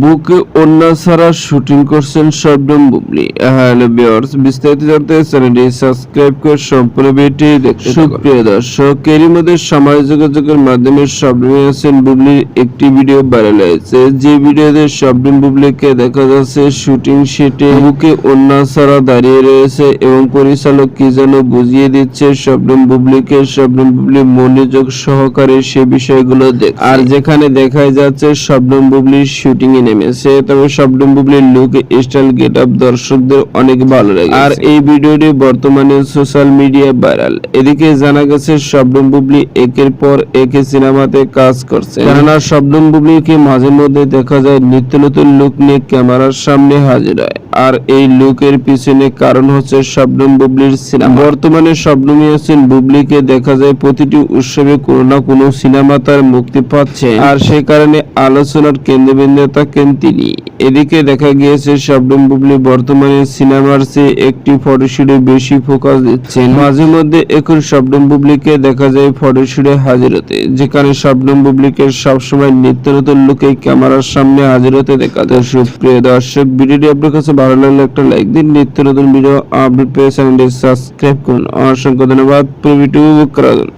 বুকে অন্য ছাড়া শুটিং করছেন শবনম বুবলি। হ্যালো ভিউয়ার্স বিস্তারিত জানতে চ্যানেলটি সাবস্ক্রাইব করে সম্পূর্ণ ভিডিওটি দেখতে সুপ্রিয় দর্শক, এরই মধ্যে সমাজ যোগাযোগের মাধ্যমে শবনম হাসান বুবলির একটি ভিডিও ভাইরাল হয়েছে। যে ভিডিওতে শবনম বুবলিকে দেখা যাচ্ছে, শুটিং সেটে বুকে অন্য ছাড়া দাঁড়িয়ে রয়েছে এবং পরিচালক কি যেন বুঝিয়ে দিচ্ছে শবনম বুবলিকে। শবনম বুবলি মনোযোগ সহকারে সে বিষয়গুলো দেখ আর যেখানে দেখা যাচ্ছে, শবনম বুবলির শুটিং এ নেমেছে তবে শবনম বুবলির লুক স্টাইল গেট আপ দর্শকদের অনেক ভালো লাগে আর এই ভিডিওটি বর্তমানে সোশ্যাল মিডিয়া ভাইরাল এদিকে জানা গেছে, সব বুবলি একের পর একে সিনেমাতে কাজ করছে। কেননা শবনম বুবলিকে মাঝে মধ্যে দেখা যায়, নিত্য নতুন লুক নিয়ে ক্যামেরার সামনে হাজির হয়। আর এই লুকের পিছনে কারণ হচ্ছে শবনম বুবলির সিনেমা। বর্তমানে শবনম ইয়াসিন বুবলিকে দেখা যায় প্রতিটি উৎসবে কোনো না কোনো সিনেমা তার মুক্তি পাচ্ছে। আর সে কারণে আলোচনার কেন্দ্রবিন্দু থাকেন তিনি। এদিকে দেখা গিয়েছে শবনম বুবলি বর্তমানে সিনেমার চেয়ে একটি ফটোশুটে বেশি ফোকাস দিচ্ছেন। মাঝে মধ্যে এখন শবনম বুবলিকে দেখা যায় ফটোশুটে হাজির হতে, যেখানে শবনম বুবলিকে সবসময় নিত্য নতুন লুকে ক্যামেরার সামনে হাজির হতে দেখা যায়। সুপ্রিয় দর্শক, ভিডিওটি আপনার কাছে ভালো লাগলে একটা লাইক দিন, নিত্য নতুন ভিডিও আপডেট পেয়ে চ্যানেলটি সাবস্ক্রাইব করুন। অসংখ্য ধন্যবাদ। ভিডিও করার জন্য।